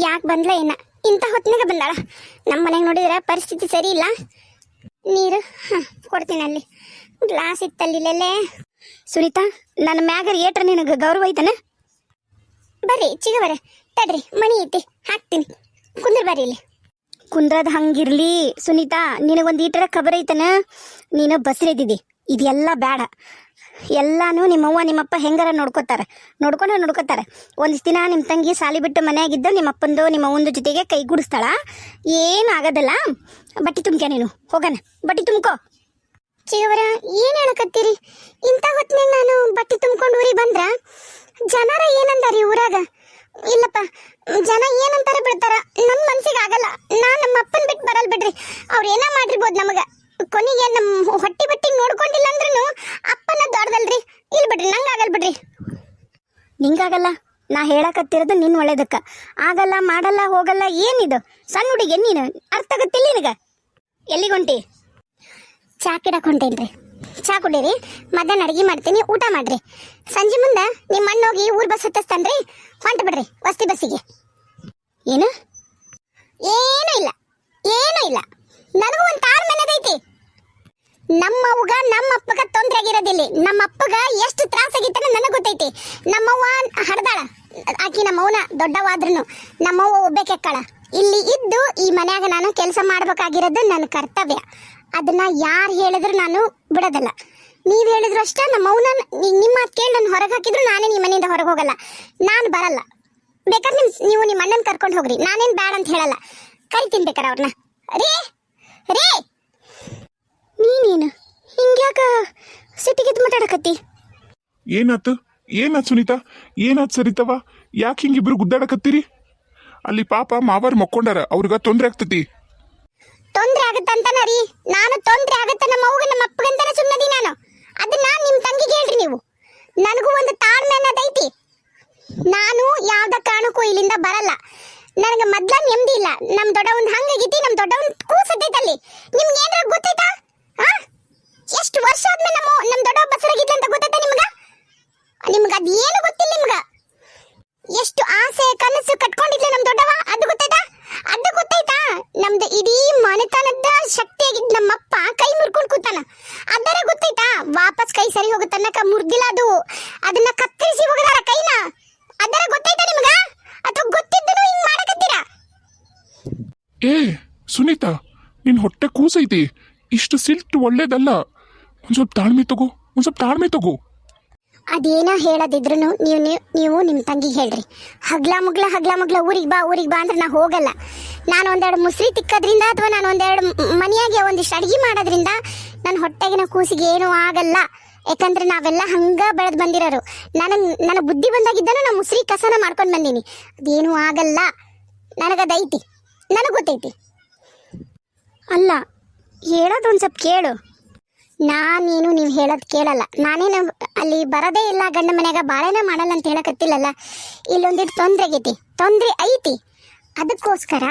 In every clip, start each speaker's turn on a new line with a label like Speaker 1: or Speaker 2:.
Speaker 1: ಯಾಕೆ ಬಂದ್ಲ ಏನ ಇಂಥ ಹೊತ್ತಿನಾಗ ಬಂದಾಳ. ನಮ್ಮ ಮನೆಗೆ ನೋಡಿದ್ರೆ ಪರಿಸ್ಥಿತಿ ಸರಿ ಇಲ್ಲ. ನೀರು, ಹಾಂ, ಕೊಡ್ತೀನಿ ಅಲ್ಲಿ. ಗ್ಲಾಸ್ ಇತ್ತಲ್ಲಿ ಇಲ್ಲೆಲ್ಲೇ. ಸುನೀತಾ, ನನ್ನ ಮ್ಯಾಗರ್ ಏಟ್ರ ನಿನಗೆ ಗೌರವ ಐತನ? ಬರ್ರಿ ಚಿಗವರ ತಡ್ರಿ, ಮನಿ ಐತಿ. ಹಾಕ್ತೀನಿ. ಕುಂದ್ರ ಬರ್ರಿ ಇಲ್ಲಿ. ಕುಂದ್ರದ್ ಹಂಗಿರ್ಲಿ ಸುನೀತಾ. ನಿನಗೊಂದು ಈಟರ ಖಬರ್ ಐತನ? ನೀನು ಬಸ್ರಿದ್ದಿದ್ದಿ ಇದೆಲ್ಲ ಬೇಡ ಎಲ್ಲಾನು ನಿಮ್ಮವ್ವ, ನಿಮ್ಮಪ್ಪ ಹೆಂಗಾರ ನೋಡ್ಕೋತಾರೆ. ನೋಡ್ಕೊಂಡ್ರೆ ನೋಡ್ಕೋತಾರೆ. ಒಂದಿಷ್ಟು ದಿನ ನಿಮ್ಮ ತಂಗಿ ಸಾಲಿ ಬಿಟ್ಟು ಮನೆಯಾಗಿದ್ದ ನಿಮ್ಮಪ್ಪಂದು ನಿಮ್ಮ ಒಂದು ಜೊತೆಗೆ ಕೈ ಗುಡಿಸ್ತಾಳ. ಏನು ಆಗೋದಲ್ಲ. ಬಟ್ಟಿ ತುಂಬ್ಕೆ ನೀನು? ಹೋಗಣ. ಬಟ್ಟಿ ತುಂಬ್ಕೋ. ಚಿಗವರ ಏನು ಹೇಳಕತ್ತೀರಿ? ಇಂಥ ಹೊತ್ತಿನಾಗ ನಾನು ಬಟ್ಟಿ ತುಂಬ್ಕೊಂಡು ಊರಿಗೆ ಬಂದ್ರ, ಜನರ ಏನಂದಾರಿ ಊರಾಗ? ಇಲ್ಲಪ್ಪ, ಜನ ಏನಂತಾರ ಬಿಡ್ತಾರ ನಮ್ಮ ಮನ್ಸಿಗೆ ಆಗಲ್ಲ ನಾ ನಮ್ಮ ಅಪ್ಪನ ಬಿಟ್ಟು ಬರಲ್ ಬಿಡ್ರಿ ಅವ್ರು ಏನ ಮಾಡಿರ್ಬೋದು ನಮಗ ಕೊನೆಗೆ ನಮ್ಮ ಹೊಟ್ಟಿ ಬಟ್ಟಿ ನೋಡ್ಕೊಂಡಿಲ್ಲ ಅಂದ್ರೂ ಅಪ್ಪನ ದೊಡ್ಡದಲ್ರಿ ಇಲ್ಲಿ ಬಿಡ್ರಿ ನಂಗೆ ಆಗಲ್ ಬಿಡ್ರಿ ನಿಂಗಾಗಲ್ಲ ನಾ ಹೇಳಕತ್ತಿರೋದು ನಿನ್ನ ಒಳ್ಳೇದಕ್ಕ. ಆಗಲ್ಲ, ಮಾಡಲ್ಲ, ಹೋಗಲ್ಲ, ಏನಿದು? ಸಣ್ಣ ಹುಡುಗಿ ನೀನು ಅರ್ಥ ಆಗತ್ತಿಲ್ಲ ನಿನಗ? ಎಲ್ಲಿಗೊಂಟಿ ಚಾ ಕಿಡಕ್ ಹೊಂಟೇನ್ರಿ. ಚಾ ಕುಡೀರಿ, ಮಧ್ಯಾಹ್ನ ಅಡಿಗೆ ಮಾಡ್ತೀನಿ, ಊಟ ಮಾಡ್ರಿ. ಸಂಜೆ ಮುಂದೆ ನಿಮ್ಮ ಅಣ್ಣ ಹೋಗಿ ಊರ್ ಬಸ್ ಹತ್ತಿಸ್ತಾನ್ರಿ, ಹೊಂಟ ಬಿಡ್ರಿ, ವಸ್ತಿ ಬಸ್ಸಿಗೆ. ಏನು? ಏನೂ ಇಲ್ಲ ಏನೂ ಇಲ್ಲ. ನನಗೂ ಒಂದು ತಾಳ್ಮೆ ಅನ್ನೋದೈತಿ ನಮ್ಮ ಅವ್ಗ, ನಮ್ಮ ಅಪ್ಪಗ ತೊಂದ್ರೆ ಆಗಿರೋದಿಲ್ಲ ನಮ್ಮ ಅಪ್ಪಗ ಎಷ್ಟು ತ್ರಾಸ ಆಗಿತ್ತ ನನಗೆ ಗೊತ್ತೈತಿ. ನಮ್ಮವ್ವ ಹಡ್ದಾಳ. ಆಕಿ ನಮ್ಮವ್ವನ ದೊಡ್ಡವಾದ್ರೂ ನಮ್ಮವ್ವ ಒಬ್ಬೇಕೆಕ್ಕಳ ಇಲ್ಲಿ ಇದ್ದು ಈ ಮನ್ಯಾಗ ನಾನು ಕೆಲಸ ಮಾಡಬೇಕಾಗಿರೋದು ನನ್ನ ಕರ್ತವ್ಯ. ಅದನ್ನ ಯಾರು ಹೇಳಿದ್ರು ನಾನು ಬಿಡೋದಲ್ಲ. ನೀವು ಹೇಳಿದ್ರು ಅಷ್ಟೇ ನಮ್ಮವ್ವನ ನಿಮ್ಮ ಮಾತು ಕೇಳಿ ನಾನು ಹೊರಗೆ ಹಾಕಿದ್ರು ನಾನೇ ನಿಮ್ಮ ಮನೆಯಿಂದ ಹೊರಗೆ ಹೋಗಲ್ಲ. ನಾನು ಬರಲ್ಲ. ಬೇಕಾದ್ರೆ ನಿಮ್ ನೀವು ನಿಮ್ಮ ಅಣ್ಣನ ಕರ್ಕೊಂಡು ಹೋಗ್ರಿ. ನಾನೇನು ಬೇಡ ಅಂತ ಹೇಳಲ್ಲ. ಕರಿತೀನಿ ಬೇಕಾರೆ ಅವ್ರನ್ನ. ರೇ! ರೇ! ನೀನೇನು? ಹಿಂಗ್ಯಾಕ ಸಿಟ್ಟಿಗೆದ್ದು ಮಾತಾಡಕತ್ತಿ?
Speaker 2: ಏನಾತು? ಏನಾತ್ ಸುನೀತಾ? ಏನಾದ್ ಸರಿತವ? ಯಾಕೆ ಹಿಂಗಿಬ್ರು ಗುದ್ದಾಡಕತ್ತೀರಿ? ಅಲ್ಲಿ ಪಾಪ ಮಾವಾರ್ ಮಕ್ಕೊಂಡಾರ, ಅವ್ರಿಗ ತೊಂದ್ರೆ ಆಗ್ತತಿ.
Speaker 1: ತೊಂದ್ರೆ ಅಂತ ರೀ. ನಾನು ತೊಂದ್ರೆ ಆಗತ್ತ ನಮ್ಮ ಅವ್ಗ ನಮ್ಮ ಅಪ್ಪಗಂತನ ಸುಮ್ಮದಿ ನಾನು. ಅದನ್ನ ನಿಮ್ ತಂಗಿಗೆ ಹೇಳ್ರಿ ನೀವು. ನನಗೂ ಒಂದು ತಾಳ್ಮೆ ಅನ್ನೋದೈತಿ ನಾನು ಯಾವ್ದ ಕಾರಣಕ್ಕೂ ಇಲ್ಲಿಂದ ಬರಲ್ಲ. ನನಗೆ ಮೊದ್ಲ ನೆಮ್ಮದಿ ಇಲ್ಲ. ನಮ್ ದೊಡ್ಡವನ್ ಹಂಗಾಗಿತಿ ನಮ್ ದೊಡ್ಡವನ್ ಕೂಸತೈತಲ್ಲಿ. ನಿಮ್ಗೆ ಏನಾರ ಗೊತ್ತೈತಾ ಆ ಎಷ್ಟು ವರ್ಷ ಆದ್ಮೇಲೆ ನಮ್ಮ ನಮ್ ದೊಡ್ಡವ ಬಸರಾಗಿದ್ಲ ಅಂತ ಗೊತ್ತೈತಾ ನಿಮ್ಗ ನಿಮ್ಗ ಅದ್ ಏನು ಗೊತ್ತಿಲ್ಲ ನಿಮ್ಗ ಎಷ್ಟು ಆಸೆ ಕನಸು ಕಟ್ಕೊಂಡಿದ್ಲೆ ನಮ್ ದೊಡ್ಡವ ಅದು ಗೊತ್ತಾಯ್ತಾ ಅದು ಗೊತ್ತಾಯ್ತಾ ನಮ್ದು ಇಡೀ ಮನೆತನದ ಶಕ್ತಿಯಾಗಿದ್ ನಮ್ಮಪ್ಪ ಕೈ ಮುರ್ಕೊಂಡ್ ಕೂತಾನ ಅದರ ಗೊತ್ತಾಯ್ತಾ ವಾಪಸ್ ಕೈ ಸರಿ ಹೋಗೋ ತನಕ ಮುರ್ದಿಲ್ಲ ಅದು ಅದನ್ನ ಕತ್ತರಿಸಿ ಹೋಗದಾರ ಕೈನ ಅದರ ಗೊತ್ತಾಯ್ತಾ ನಿಮ್ಗ ಅಥವಾ ಗೊತ್ತಿದ್ದನು ಹಿಂಗ್ ಮಾಡಕತ್ತೀರಾ
Speaker 2: ಏ, ಸುನೀತಾ ನಿನ್ನ ಹೊಟ್ಟೆ ಕೂಸೈತಿ. ಇಷ್ಟು ಸಿಲ್ಟ್ ಒಳ್ಳೇದಲ್ಲ. ಒಂದ್ ಸ್ವಲ್ಪ ತಾಳ್ಮೆ ತಗೋ, ಒಂದ್ ಸ್ವಲ್ಪ ತಾಳ್ಮೆ ತಗೋ.
Speaker 1: ಅದೇನೋ ಹೇಳದಿದ್ರು ನೀವು ನೀವು ನಿಮ್ಮ ತಂಗಿಗೆ ಹೇಳ್ರಿ. ಹಗ್ಲ ಮುಗ್ಲ ಹಗ್ಲ ಮುಗ್ಲ ಊರಿಗೆ ಬಾ ಊರಿಗೆ ಬಾ ಅಂದ್ರೆ ನಾ ಹೋಗಲ್ಲ. ನಾನು ಒಂದೆರಡು ಮುಸ್ರಿ ತಿಕ್ಕೋದ್ರಿಂದ ಅಥವಾ ನಾನು ಒಂದೆರಡು ಮನೆಯಾಗೆ ಒಂದಿಷ್ಟು ಅಡುಗೆ ಮಾಡೋದ್ರಿಂದ ನನ್ನ ಹೊಟ್ಟೆಗಿನ ಕೂಸಿಗೆ ಏನೂ ಆಗಲ್ಲ. ಯಾಕಂದ್ರೆ ನಾವೆಲ್ಲ ಹಂಗ ಬೆಳೆದು ಬಂದಿರೋರು. ನನಗೆ ನನ್ನ ಬುದ್ಧಿ ಬಂದಾಗಿದ್ದಾನು ನಾನು ಮುಸ್ರಿ ಕಸನ ಮಾಡ್ಕೊಂಡು ಬಂದೀನಿ. ಅದೇನೂ ಆಗಲ್ಲ. ನನಗದೈತಿ. ನನಗೆ ಗೊತ್ತೈತಿ. ಅಲ್ಲ, ಹೇಳೋದು ಒಂದು ಸ್ವಲ್ಪ ಕೇಳು. ನಾನೇನು ನೀವು ಹೇಳೋದು ಕೇಳಲ್ಲ. ನಾನೇನು ಅಲ್ಲಿ ಬರೋದೇ ಇಲ್ಲ, ಗಂಡ ಮನೆಯಾಗ ಬಾಳೆನ ಮಾಡಲ್ಲ ಅಂತ ಹೇಳಕತ್ತಿಲ್ಲಲ್ಲ. ಇಲ್ಲೊಂದಿಟ್ಟು ತೊಂದರೆ ಆಗೈತಿ. ತೊಂದರೆ ಐತಿ. ಅದಕ್ಕೋಸ್ಕರ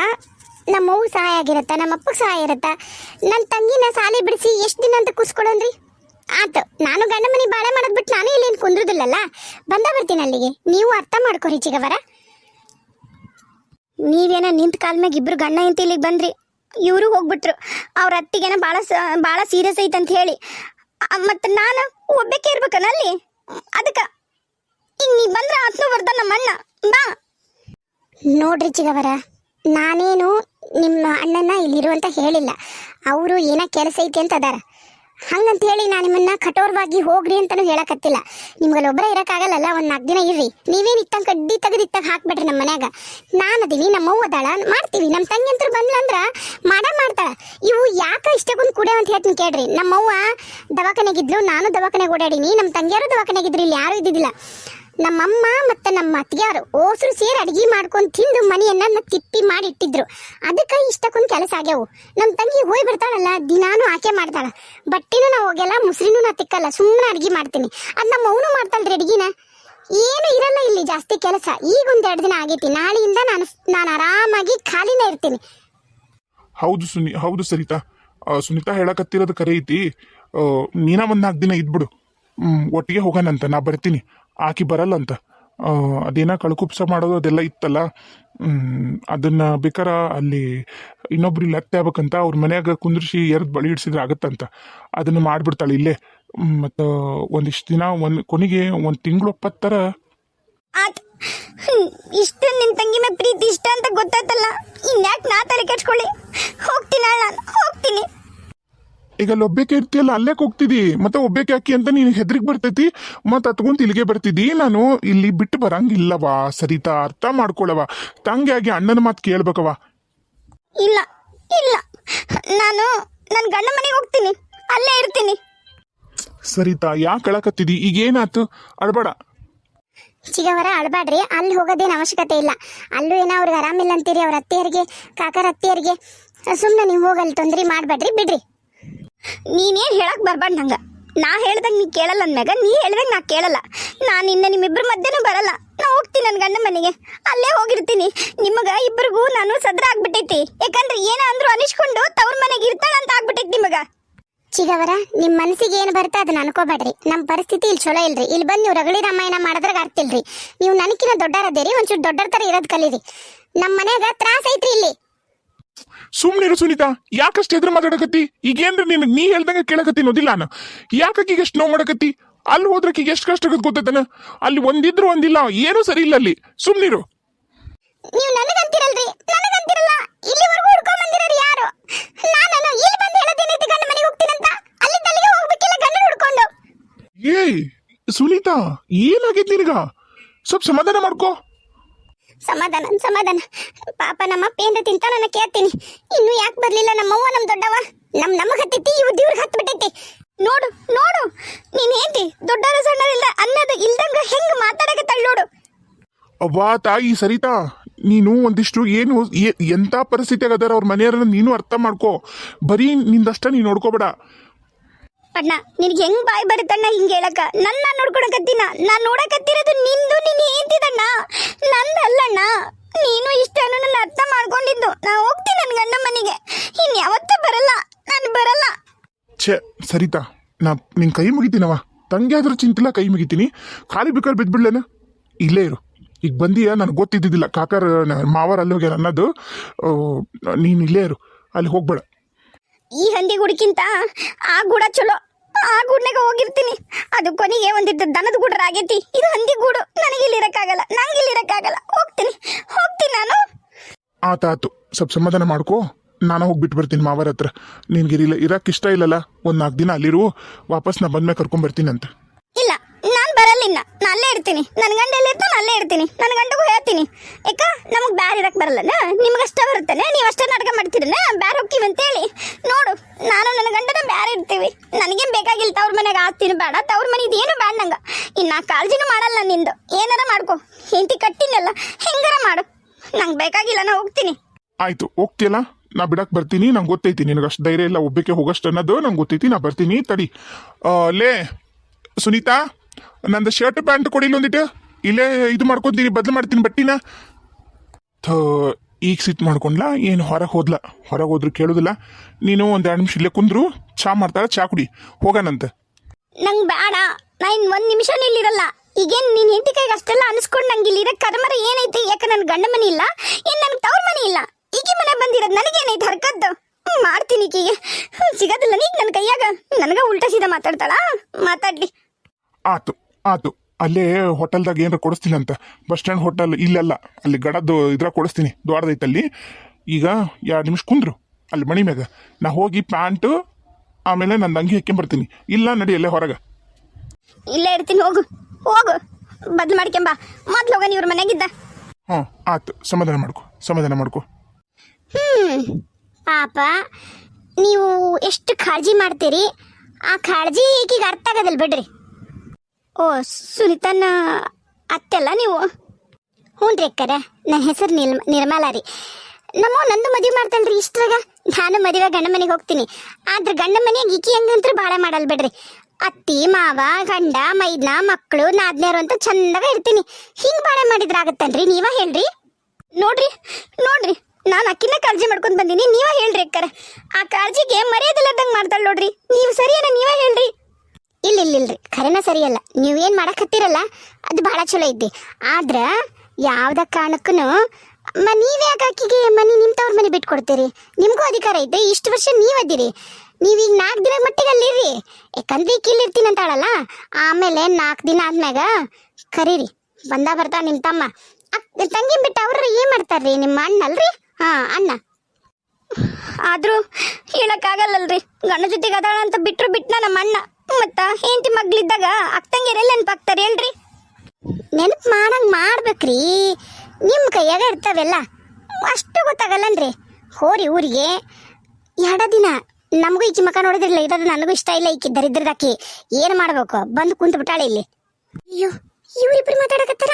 Speaker 1: ನಮ್ಮವ್ವ ಸಹಾಯ ಆಗಿರತ್ತ ನಮ್ಮ ಅಪ್ಪಗೆ ಸಹಾಯ ಇರತ್ತ. ನನ್ನ ತಂಗಿನ ಸಾಲಿ ಬಿಡಿಸಿ ಎಷ್ಟು ದಿನ ಅಂತ ಕೂಸ್ಕೊಳನ್ರಿ? ಆತು, ನಾನು ಗಂಡ ಮನೆ ಬಾಳೆ ಮಾಡೋದ್ ಬಿಟ್ಟು ನಾನು ಇಲ್ಲಿ ಕುಂದ್ರದಿಲ್ಲಲ್ಲ? ಬಂದ ಬರ್ತೀನಿ ಅಲ್ಲಿಗೆ. ನೀವು ಅರ್ಥ ಮಾಡ್ಕೊರಿ ಚಿಗವರ ನೀವೇನ ನಿಂತ ಕಾಲ ಮ್ಯಾಗ ಇಬ್ರು ಗಂಡ ಇಂತ ಇಲ್ಲಿಗೆ ಬಂದ್ರಿ? ಇವರು ಹೋಗ್ಬಿಟ್ರು. ಅವ್ರ ಅತ್ತಿಗೆನ ಭಾಳ ಭಾಳ ಸೀರಿಯಸ್ ಐತೆ ಅಂತ ಹೇಳಿ. ಮತ್ತು ನಾನು ಒಬ್ಬಕ್ಕೆ ಇರ್ಬೇಕನ ಅಲ್ಲಿ? ಅದಕ್ಕೆ ಈಗ ನೀ ಬಂದ್ರೆ ಆತ್ನು ಬರ್ದ ನಮ್ಮ ಅಣ್ಣ. ಬಾ. ನೋಡ್ರಿ ಚಿಗವರ, ನಾನೇನು ನಿಮ್ಮ ಅಣ್ಣನ ಇಲ್ಲಿರುವಂತ ಹೇಳಿಲ್ಲ. ಅವರು ಏನೋ ಕೆಲಸ ಐತಿ ಅಂತ ಅದಾರ. ಹಂಗಂತ ಹೇಳಿ ನಾನು ನಿಮ್ಮನ್ನ ಕಠೋರವಾಗಿ ಹೋಗ್ರಿ ಅಂತಾನು ಹೇಳಕತ್ತಿಲ್ಲ. ನಿಮ್ಗಲ್ಲಿ ಒಬ್ಬರೇ ಇರೋಕ್ಕಾಗಲ್ಲಲ್ಲ, ಒಂದು ನಾಲ್ಕು ದಿನ ಇರ್ರಿ. ನೀವೇನು ಇತ್ತಂಗೆ ಕಡ್ಡಿ ತೆಗೆದು ಇತ್ತಾಗ ಹಾಕ್ಬಿಡ್ರಿ ನಮ್ಮ ಮನ್ಯಾಗ. ನಾನು ಅದೀನಿ, ನಮ್ಮ ಅದಾಳ, ಮಾಡ್ತೀವಿ. ನಮ್ಮ ತಂಗಿ ಅಂತೂ ಬಂದ್ಲಂದ್ರ ಮಾಡ ಮಾಡ್ತಾಳ. ಇವು ಯಾಕೆ ಇಷ್ಟಕ್ಕೊಂದು ಕುಡೆ ಅಂತ ಹೇಳ್ತೀನಿ ಕೇಳ್ರಿ. ನಮ್ಮವ್ವ ದವಾಖಾನೆಗಿದ್ಲು ನಾನು ದವಾಖಾನೆಗೆ ಓಡಾಡೀನಿ. ನಮ್ಮ ತಂಗಿಯರು ದವಾಖಾನೆಗಿದ್ರು ಇಲ್ಲಿ ಯಾರು ಇದ್ದಿದ್ದಿಲ್ಲ. ನಮ್ಮಮ್ಮ ಮತ್ತೆ ನಮ್ಮ ಅತ್ತಿಗೆಯವರು ಓಸರು ಸೇರಿ ಅಡಿಗೆ ಮಾಡ್ಕೊಂಡು ತಿಂದು ಮನೆಯನ್ನ ತಿಪ್ಪಿ ಮಾಡಿ ಇಟ್ಟಿದ್ರು ಅದಕ್ಕೆ ಇಷ್ಟಕ್ಕೊಂದು ಕೆಲಸ ಆಗ್ಯಾವು. ನಮ್ಮ ತಂಗಿ ಹೋಗಿ ಬರ್ತಾಳಲ್ಲ, ದಿನಾನು ಆಕೆ ಮಾಡ್ತಾಳ. ಬಟ್ಟೆನೂ ನಾ ಹೋಗಲ್ಲ ಮುಸ್ರಿನೂ ನಾ ತಿಕ್ಕಲ್ಲ ಸುಮ್ಮನೆ ಅಡಿಗೆ ಮಾಡ್ತೀನಿ. ಅದು ನಮ್ಮ ಅವನು ಮಾಡ್ತಾಳ್ರಿ ಅಡುಗೆನ. ಏನು ಇರಲ್ಲ ಇಲ್ಲಿ ಜಾಸ್ತಿ ಕೆಲಸ. ಈಗ ಒಂದು ಎರಡು ದಿನ ಆಗೈತಿ. ನಾಳೆಯಿಂದ ನಾನು ನಾನು ಆರಾಮಾಗಿ ಖಾಲಿನೇ ಇರ್ತೀನಿ.
Speaker 2: ಹೌದು ಸುನಿ, ಹೌದು ಸರಿತಾ. ಸುನಿತಾ ಹೇಳಕತ್ತಿರೋದು ಕರೆ ಐತಿ ನೀನ ಒಂದ್ ನಾಲ್ಕು ದಿನ ಇದ್ಬಿಡು. ಒಟ್ಟಿಗೆ ಹೋಗೋಣಂತ. ನಾ ಬರ್ತೀನಿ. ಆಕಿ ಬರಲ್ಲ ಅಂತ ಆ, ಅದೇನ ಕಳ್ಕುಪ್ಸ ಮಾಡೋದು ಅದೆಲ್ಲ ಇತ್ತಲ್ಲ. ಅದನ್ನ ಬೇಕಾರ ಅಲ್ಲಿ ಇನ್ನೊಬ್ರು ಇಲ್ಲಿ ಹತ್ತೆ ಆಗ್ಬೇಕಂತ ಅವ್ರ ಮನ್ಯಾಗ ಕುಂದ್ರಿಸಿ ಎರಡು ಬಳಿ ಇಡ್ಸಿದ್ರೆ ಆಗತ್ತಂತ. ಅದನ್ನ ಮಾಡ್ಬಿಡ್ತಾಳೆ ಇಲ್ಲೇ. ಮತ್ತು ಒಂದಿಷ್ಟು ದಿನ ಒಂದು ಕೊನೆಗೆ ಒಂದು ತಿಂಗಳು ಒಪ್ಪತ್ತರ.
Speaker 3: ಇಷ್ಟು ನಿನ್ ತಂಗಿ ಮೇಲೆ ಪ್ರೀತಿ ಇಷ್ಟ ಅಂತ ಗೊತ್ತಾಯ್ತಲ್ಲ. ಇನ್ಯಾಕ್ ನಾ ತಲೆ ಕೆಡ್ಸ್ಕೊಳ್ಳಿ? ಹೋಗ್ತೀನಿ ಹೋಗ್ತೀನಿ.
Speaker 2: ಈಗ ಅಲ್ಲಿ ಒಬ್ಬೇಕೆ ಇರ್ತೀಯಲ್ಲ ಅಲ್ಲೇ ಹೋಗ್ತಿದಿ. ಮತ್ತೆ ಒಬ್ಬೇಕೆ ಹಾಕಿ ಅಂತ ನೀನು ಹೆದ್ರಿಗೆ ಬರ್ತೈತಿ. ಮತ್ತೆ ಅತ್ಕೊಂತ ಇಲ್ಲಿಗೆ ಬರ್ತಿದ್ದಿ ನಾನು ಇಲ್ಲಿ ಬಿಟ್ಟು ಬರಂಗಿಲ್ಲವಾ ಸರಿತಾ ಅರ್ಥ ಮಾಡ್ಕೊಳವ ತಂಗಿಯಾಗಿ ಅಣ್ಣನ ಮಾತು ಕೇಳ್ಬೇಕವ
Speaker 3: ಇಲ್ಲ ಇಲ್ಲ. ನಾನು ನನ್ನ ಗಂಡ ಮನೆಗೆ ಹೋಗ್ತೀನಿ. ಅಲ್ಲೇ ಇರ್ತೀನಿ.
Speaker 2: ಸರಿತಾ ಯಾಕೆ ಕಳಕತ್ತಿದಿ ಈಗ ಏನಾತು ಅಳ್ಬೇಡ.
Speaker 3: ಚಿಗವರ ಅಳಬಾಡ್ರಿ ಅಲ್ಲಿ ಹೋಗೋದೇನು ಅವಶ್ಯಕತೆ ಇಲ್ಲ. ಅಲ್ಲೂ ಏನೋ ಅವ್ರಿಗೆ ಆರಾಮಿಲ್ಲ ಅಂತೀರಿ. ಅವ್ರ ಅತ್ತೆಯರಿಗೆ ಕಾಕರ ಅತ್ತೆಯರಿಗೆ. ಸುಮ್ಮನೆ ನೀವು ಹೋಗಲ್ಲಿ ತೊಂದರೆ ಮಾಡಬೇಡ್ರಿ. ಬಿಡ್ರಿ. ನೀನೇನು ಹೇಳಕ್ ಬರ್ಬಾರ್ದು ನಂಗೆ ನಾ ಹೇಳ್ದಂಗೆ ನೀ ಕೇಳಲ್ಲ ಅಂದ್ಮ್ಯಾಗ ನೀ ಹೇಳ್ದಂಗೆ ನಾ ಕೇಳಲ್ಲ. ನಾನು ಇನ್ನು ನಿಮ್ಮಿಬ್ಬರ ಮಧ್ಯನೂ ಬರಲ್ಲ. ನಾ ಹೋಗ್ತೀನಿ ನನ್ನ ಗಂಡ ಮನೆಗೆ. ಅಲ್ಲೇ ಹೋಗಿರ್ತೀನಿ. ನಿಮಗೆ ಇಬ್ಬರಿಗೂ ನಾನು ಸದ್ರ ಆಗ್ಬಿಟ್ಟೈತಿ. ಯಾಕಂದ್ರೆ ಏನ ಅಂದ್ರು ಅನಿಸ್ಕೊಂಡು ತವ್ರ ಮನೆಗೆ ಇರ್ತಾಳ ಅಂತ ಆಗ್ಬಿಟ್ಟೈತಿ ನಿಮಗ. ಚಿಗವರ ನಿಮ್ಮ ಮನಸ್ಸಿಗೆ ಏನು ಬರ್ತಾ ಅದನ್ನ ಅನ್ಕೋಬೇಡ್ರಿ. ನಮ್ಮ ಪರಿಸ್ಥಿತಿ ಇಲ್ಲಿ ಚಲೋ ಇಲ್ರಿ. ಇಲ್ಲಿ ಬಂದು ನೀವು ರಗಳಿ ರಾಮಾಯಣ ಮಾಡಿದ್ರಾಗ ಅರ್ಥ ಇಲ್ರಿ. ನೀವು ನನಕಿನ ದೊಡ್ಡರದೇರಿ ಒಂಚೂರು ದೊಡ್ಡರ ಥರ ಇರೋದು ಕಲೀರಿ. ನಮ್ಮ ಮನೆಯಾಗ ತ್ರಾಸ ಐತ್ರಿ ಇಲ್ಲಿ.
Speaker 2: ಸುಮ್ನಿರು ಸುನೀತಾ ಯಾಕಷ್ಟು ಹೆದ್ರ ಮಾತಾಡಕತ್ತಿ? ಈಗೇನ್ರಿ ನಿನ್ ನೀ ಹೇಳ್ದಂಗೆ ಕೇಳಕತ್ತಿ ನೋದಿಲ್ಲ ನಾನು. ಯಾಕೀಗ ಎಷ್ಟು ನೋವು ಮಾಡಕತ್ತಿ? ಅಲ್ಲಿ ಹೋದ್ರಕೀಗ ಎಷ್ಟು ಕಷ್ಟ ಆಗತ್ ಗೊತ್ತೈತನ? ಅಲ್ಲಿ ಒಂದಿದ್ರು ಒಂದಿಲ್ಲ ಏನೂ ಸರಿ ಇಲ್ಲ ಅಲ್ಲಿ. ಸುಮ್ನಿರು.
Speaker 3: ನೀವು ನನಗಂತಿರಲ್ರಿ ನನಗಂತಿರಲ್ಲ ಇಲ್ಲಿವರೆಗೂ ಹುಡ್ಕೊಂಡ್ ಬಂದಿರೋರು ಯಾರು? ನಾನು ಇಲ್ಲಿ ಬಂದು ಹೇಳೋದೇನೈತಿ ಗಂಡ ಮನೆಗೆ ಹೋಗ್ತೀನಂತ? ಅಲ್ಲಿಂದ ಅಲ್ಲಿಗೆ ಹೋಗ್ಬೇಕಿಲ್ಲ ಗಂಡ ಹುಡ್ಕೊಂಡು.
Speaker 2: ಏಯ್ ಸುನೀತಾ ಏನಾಗೈತಿ ನಿನಗ? ಸ್ವಲ್ಪ ಸಮಾಧಾನ ಮಾಡ್ಕೋ.
Speaker 3: ಸಮಾಧಾನ ಸಮಾಧಾನ. ಪಾಪ ನಮ್ಮ ಏನ್ರ ತಿಂತ ನನ್ನ ಕೇಳ್ತೀನಿ. ಇನ್ನು ಯಾಕೆ ಬರ್ಲಿಲ್ಲ ನಮ್ಮವ್ವ ನಮ್ಮ ದೊಡ್ಡವ ನಮ್ ನಮಗ್ ಹತ್ತೈತಿ ಇವ್ ದೇವ್ರಿಗೆ ಹತ್ತು ಬಿಟ್ಟೈತಿ. ನೋಡು ನೋಡು. ನೀನ್ ಏನ್ತಿ ದೊಡ್ಡರ ಸಣ್ಣರಿಲ್ಲ ಅನ್ನೋದು ಇಲ್ದಂಗ ಹೆಂಗ್ ಮಾತಾಡಕತ್ತಾಳ ನೋಡು.
Speaker 2: ಅವ್ವಾ, ತಾಯಿ ಸರಿತಾ? ನೀನು ಒಂದಿಷ್ಟು ಏನು ಎಂತ ಪರಿಸ್ಥಿತಿ ಅದರ ಅವ್ರ ಮನೆಯವ್ರನ್ನ ನೀನು ಅರ್ಥ ಮಾಡ್ಕೋ. ಬರೀ ನಿಂದಷ್ಟ ನೀನು ನೋಡ್ಕೋಬೇಡ.
Speaker 3: ಅಣ್ಣ, ನಿನಗೆ ಹೆಂಗ್ ಬಾಯಿ ಬರುತ್ತಣ್ಣ ಹಿಂಗೆ ಹೇಳಕ ನನ್ನ ನೋಡ್ಕೊಳಕತ್ತೀನ? ನಾನು ನೋಡಕತ್ತಿರೋದು ನಿಂದು, ನೀನ್ ಹೇಳ್ತಿದಣ್ಣ ನಂದಲ್ಲಣ್ಣ ನೀನು ಇಷ್ಟನ್ನು ನನ್ನ ಅರ್ಥ ಮಾಡ್ಕೊಂಡಿದ್ದು. ನಾ ಹೋಗ್ತೀನಿ ನನ್ನ ಗಂಡ ಮನೆಗೆ. ಇನ್ ಯಾವತ್ತೂ ಬರಲ್ಲ. ನಾನು ಬರಲ್ಲ.
Speaker 2: ಛೇ, ಸರಿತಾ. ನಾ ನಿನ್ ಕೈ ಮುಗಿತೀನವ? ತಂಗಿ ಆದ್ರೂ ಚಿಂತಿಲ್ಲ, ಕೈ ಮುಗಿತೀನಿ. ಖಾಲಿ ಬೇಕಾದ್ರೆ ಬಿದ್ಬಿಡ್ಲೇನ? ಇಲ್ಲೇ ಇರು. ಈಗ ಬಂದೀಯ? ನನಗೆ ಗೊತ್ತಿದ್ದಿದ್ದಿಲ್ಲ. ಕಾಕರ್ ಮಾವರ್ ಅಲ್ಲಿ ಹೋಗ್ಯಾರ ಅನ್ನೋದು. ನೀನು ಇಲ್ಲೇ ಇರು. ಅಲ್ಲಿ ಹೋಗ್ಬೇಡ.
Speaker 3: ಈ ಹಂದಿ ಗುಡಿಕ್ಕಿಂತ ಆ ಗೂಡ ಚಲೋ. ಆ ಗೂಡ್ನಾಗ ಹೋಗಿರ್ತೀನಿ. ಅದು ಕೊನೆಗೆ ಒಂದಿದ್ದ ದನದ ಗೂಡ್ರ ಆಗೈತಿ ಇದು ಹಂದಿ ಗೂಡು. ನನಗೆ ಇಲ್ಲಿ ಇರಕ್ಕಾಗಲ್ಲ. ನಂಗೆ ಇಲ್ಲಿ ಇರಕ್ಕಾಗಲ್ಲ. ಹೋಗ್ತೀನಿ. ಹೋಗ್ತೀನಿ ನಾನು.
Speaker 2: ಆತ, ಆತು. ಸ್ವಲ್ಪ ಸಮಾಧಾನ ಮಾಡ್ಕೋ. ನಾನು ಹೋಗ್ಬಿಟ್ಟು ಬರ್ತೀನಿ ಮಾವರ ಹತ್ರ. ನಿನ್ಗೆ ಇರಲಿಲ್ಲ ಇರಕ್ಕೆ ಇಷ್ಟ ಇಲ್ಲಲ್ಲ? ಒಂದು ನಾಲ್ಕು ದಿನ ಅಲ್ಲಿರು. ವಾಪಸ್ ನಾ ಬಂದ್ಮೇಲೆ ಮೇಲೆ ಬರ್ತೀನಿ ಅಂತ
Speaker 3: ಅಲ್ಲೇ ಇರ್ತೀನಿ. ನನ್ನ ಗಂಡ ಎಲ್ಲಿ ಇರ್ತಾನೆ ಅಲ್ಲೇ ಇರ್ತೀನಿ. ನನ್ನ ಗಂಡಗೂ ಹೇಳ್ತೀನಿ. ಯಾಕ ನಮಗ್ ಇರಕ್ಕೆ ಬರಲ್ಲ ನಿಮ್ಗೆ ಅಷ್ಟೇ ಬರುತ್ತಾನೆ? ನೀವು ಅಷ್ಟೇ ನಾಟಕ ಮಾಡ್ತೀರನ? ಬ್ಯಾರ ಹೋಗ್ತೀವಿ ಅಂತೇಳಿ ನೋಡು, ನಾನು ನನ್ನ ಗಂಡನ ಬ್ಯಾರ ಇರ್ತೀವಿ. ನನಗೇನು ಬೇಕಾಗಿಲ್ಲ ತವ್ರ ಮನೆಗೆ ಆಸ್ತಿನೂ ಬೇಡ, ತವ್ರ ಮನೆ ಇದೇನು ಬೇಡ ನಂಗೆ. ಇನ್ನು ಕಾಳಜಿನೂ ಮಾಡಲ್ಲ ನಿಂದು. ಏನಾರ ಮಾಡ್ಕೊ. ಹೆಂಡತಿ ಕಟ್ಟಿನಲ್ಲ ಹೆಂಗಾರ ಮಾಡು. ನಂಗೆ ಬೇಕಾಗಿಲ್ಲ, ನಾ ಹೋಗ್ತೀನಿ.
Speaker 2: ಆಯ್ತು, ಹೋಗ್ತೀಯಲ್ಲ? ನಾ ಬಿಡಕ್ ಬರ್ತೀನಿ, ನಂಗೆ ಗೊತ್ತೈತಿ. ನಿನಗೆ ಅಷ್ಟು ಧೈರ್ಯ ಇಲ್ಲ ಒಬ್ಬಕ್ಕೆ ಹೋಗಷ್ಟು ಅನ್ನೋದು ನಂಗೆ ಗೊತ್ತೈತಿ, ನಾ ಬರ್ತೀನಿ, ತಡಿ. ಲೇ, ಸುನೀತಾ? ನಂದು ಶರ್ಟ್ ಪ್ಯಾಂಟ್ ಕೊಡಿಲ್ಲ ಒಂದಿಟ್ಟು ಇಲ್ಲೇ ಇದು ಮಾಡ್ಕೊತೀನಿ ಬದಲು ಮಾಡ್ತೀನಿ ಬಟ್ಟಿನ. ಥೋ ಈಗ ಸಿಟ್ ಮಾಡ್ಕೊಂಡ್ಲಾ? ಏನು ಹೊರಗೆ ಹೋದ್ಲ? ಹೊರಗೆ ಹೋದ್ರು ಕೇಳೋದಿಲ್ಲ. ನೀನು ಒಂದು ಎರಡು ನಿಮಿಷ ಇಲ್ಲೇ ಕುಂದ್ರು ಚಾ ಮಾಡ್ತಾಳೆ ಚಾ ಕುಡಿ. ಹೋಗೋಣಂತೆ
Speaker 3: ನಂಗೆ ಬೇಡ ನಾ ಒಂದು ಒಂದ್ ನಿಮಿಷ ಇಲ್ಲಿರಲ್ಲ. ಈಗೇನ್ ನೀನು ಹೆಂಡತಿ ಕೈಗೆ ಅಷ್ಟೆಲ್ಲ ಅನಿಸ್ಕೊಂಡು ನಂಗೆ ಇಲ್ಲಿ ಇರೋ ಕರ್ಮರ ಏನೈತಿ? ಯಾಕೆ ನನ್ನ ಗಂಡ ಮನೆ ಇಲ್ಲ? ಏನ್ ನನಗೆ ತವ್ರ ಮನೆ ಇಲ್ಲ? ಈಗಿ ಮನೆ ಬಂದಿರೋದು ನನಗೇನೈತಿ ಹರ್ಕದ್ದು? ಮಾಡ್ತೀನಿ ಈಗ ಹ್ಮ್, ಸಿಗೋದಿಲ್ಲ ನೀಗ ನನ್ನ ಕೈಯಾಗ. ನನಗ ಉಲ್ಟಾ ಸೀದಾ ಮಾತಾಡ್ತಾಳ? ಮಾತಾಡ್ಲಿ.
Speaker 2: ಆತು. ಆತು ಅಲ್ಲೇ ಹೋಟೆಲ್ದಾಗ ಏನಾರ ಕೊಡಿಸ್ತೀನಿ ಅಂತ ಬಸ್ ಸ್ಟ್ಯಾಂಡ್ ಹೋಟೆಲ್ ಇಲ್ಲೆಲ್ಲ ಅಲ್ಲಿ ಗಡದ್ದು ಇದ್ರಾಗ ಕೊಡಿಸ್ತೀನಿ ದ್ವಾರದೈತಲ್ಲಿ. ಈಗ ಎರಡು ನಿಮಿಷ ಕುಂದ್ರು ಅಲ್ಲಿ ಮಣಿ ಮ್ಯಾಗ. ನಾ ಹೋಗಿ ಪ್ಯಾಂಟು ಆಮೇಲೆ ನನ್ನ ಅಂಗಿ ಹಾಕ್ಕೊಂಬರ್ತೀನಿ ಇಲ್ಲ ನಡಿ ಅಲ್ಲೇ ಹೊರಗೆ.
Speaker 3: ಇಲ್ಲೇ ಇರ್ತೀನಿ ಹೋಗು ಹೋಗು. ಬದ್ಲು ಮಾಡ್ಕೊಂಬ. ಮೊದ್ಲು ಹೋಗ ಇವ್ರ ಮನೆಗಿದ್ದ.
Speaker 2: ಹ್ಞೂ ಆತು ಸಮಾಧಾನ ಮಾಡ್ಕೊ ಸಮಾಧಾನ ಮಾಡ್ಕೊ.
Speaker 3: ಹ್ಮ್ ಪಾಪ ನೀವು ಎಷ್ಟು ಕಾಳಜಿ ಮಾಡ್ತೀರಿ? ಆ ಕಾಳಜಿ ಈಗೀಗ ಅರ್ಥ ಆಗೋದಲ್ಲ ಬಿಡ್ರಿ. ಓ ಸುನಿತನ ಅತ್ತೆಲ್ಲ ನೀವು? ಹ್ಞೂ ರೀ ಅಕ್ಕರ, ನನ್ನ ಹೆಸರು ನಿಲ್, ನಿರ್ಮಲಾ ರೀ. ನಮ್ಮ ನಂದು ಮದುವೆ ಮಾಡ್ತಾಳ್ರಿ ಇಷ್ಟ್ರಾಗ. ನಾನು ಮದುವೆ ಗಂಡ ಮನೆಗೆ ಹೋಗ್ತೀನಿ. ಆದ್ರೆ ಗಂಡ ಮನೆಗೆ ಈಕಿ ಹೆಂಗಂತ್ರ ಭಾಳ ಮಾಡಲ್ ಬಿಡ್ರಿ. ಅತ್ತಿ, ಮಾವ, ಗಂಡ, ಮೈದ್ನ ಮಕ್ಕಳು ನಾದ್ನೇರು ಅಂತ ಚಂದಾಗ ಇರ್ತೀನಿ. ಹಿಂಗ್ ಬಾಳೆ ಮಾಡಿದ್ರೆ ಆಗತ್ತನ್ರಿ, ನೀವ ಹೇಳ್ರಿ. ನೋಡ್ರಿ ನೋಡ್ರಿ. ನಾನು ಅಕ್ಕಿನ ಕಾಳಜಿ ಮಾಡ್ಕೊಂಡ್ ಬಂದೀನಿ, ನೀವ ಹೇಳ್ರಿ ಅಕ್ಕರ. ಆ ಕಾಳಜಿಗೆ ಮರ್ಯಾದಿಲ್ಲದಂಗ್ ಮಾಡ್ತಾಳ ನೋಡ್ರಿ. ನೀವು ಸರಿಯಾನ ನೀವ ಹೇಳ್ರಿ.
Speaker 1: ಇಲ್ಲ ಇಲ್ಲ ರೀ ಖರೇನ ಸರಿಯಲ್ಲ. ನೀವೇನು ಮಾಡಕತ್ತೀರಲ್ಲ, ಅದು ಭಾಳ ಚಲೋ ಐತಿ. ಆದ್ರೆ ಯಾವ್ದ ಕಾರಣಕ್ಕೂ ಮ, ನೀವೇ ಆಕಿಗೆ ಮನೆ ನಿಮ್ಮ ಮನೆ ಬಿಟ್ಕೊಡ್ತೀರಿ. ನಿಮಗೂ ಅಧಿಕಾರ ಐತೆ. ಇಷ್ಟು ವರ್ಷ ನೀವು ಅದಿರಿ. ನೀವೀಗ ನಾಲ್ಕು ದಿನ ಮಟ್ಟಿಗೆ ಅಲ್ಲಿರ್ರಿ. ಯಾಕಂದ್ರೆ ಈಗ ಇಲ್ಲಿರ್ತೀನಿ ಅಂತಾಳಲ್ಲ. ಆಮೇಲೆ ನಾಲ್ಕು ದಿನ ಆದ್ಮ್ಯಾಗ ಕರೀರಿ. ಬಂದ ಬರ್ತಾ ನಿಮ್ಮ ತಮ್ಮ. ತಂಗಿ ಬಿಟ್ಟು ಅವ್ರ ಏನು ಮಾಡ್ತಾರ್ರಿ? ನಿಮ್ಮ ಅಣ್ಣಲ್ರಿ? ಹಾ, ಅಣ್ಣ. ಆದ್ರೂ ಹೇಳೋಕ್ಕಾಗಲ್ಲಲ್ರಿ. ಗಂಡ ಜೊತೆಗೆ ಅದಾಳ ಅಂತ ಬಿಟ್ಟರು ಬಿಟ್ನ ನಮ್ಮ ಅಣ್ಣ ಮತ್ತ ಹೆಂಡತಿ ಮಗ್ಳಿದ್ದಾಗ ಅಕ್ಕಂಗಿರೆಲ್ಲ ನೆನಪಾಗ್ತಾರೆ ಹೇಳ್ರಿ? ನೆನಪು ಮಾಡಂಗ್ ಮಾಡ್ಬೇಕ್ರಿ. ನಿಮ್ಮ ಕೈಯಾಗ ಇರ್ತಾವೆಲ್ಲ. ಅಷ್ಟು ಗೊತ್ತಾಗಲ್ಲನ್ರಿ. ಹೋರಿ ಊರಿಗೆ. ಎರಡ ದಿನ ನಮಗೂ ಈಕಿ ಮಕ್ಕ ನೋಡಿದ್ರಿಲ್ಲ, ಇರೋದು ನನಗೂ ಇಷ್ಟ ಇಲ್ಲ ಈಕಿ ದರಿದ್ರದಾಕಿ. ಏನು ಮಾಡ್ಬೇಕು? ಬಂದು ಕುಂತು ಬಿಟ್ಟಾಳೆ ಇಲ್ಲಿ. ಅಯ್ಯೋ, ಇವರಿಬ್ರು ಮಾತಾಡಕತ್ತಾರ?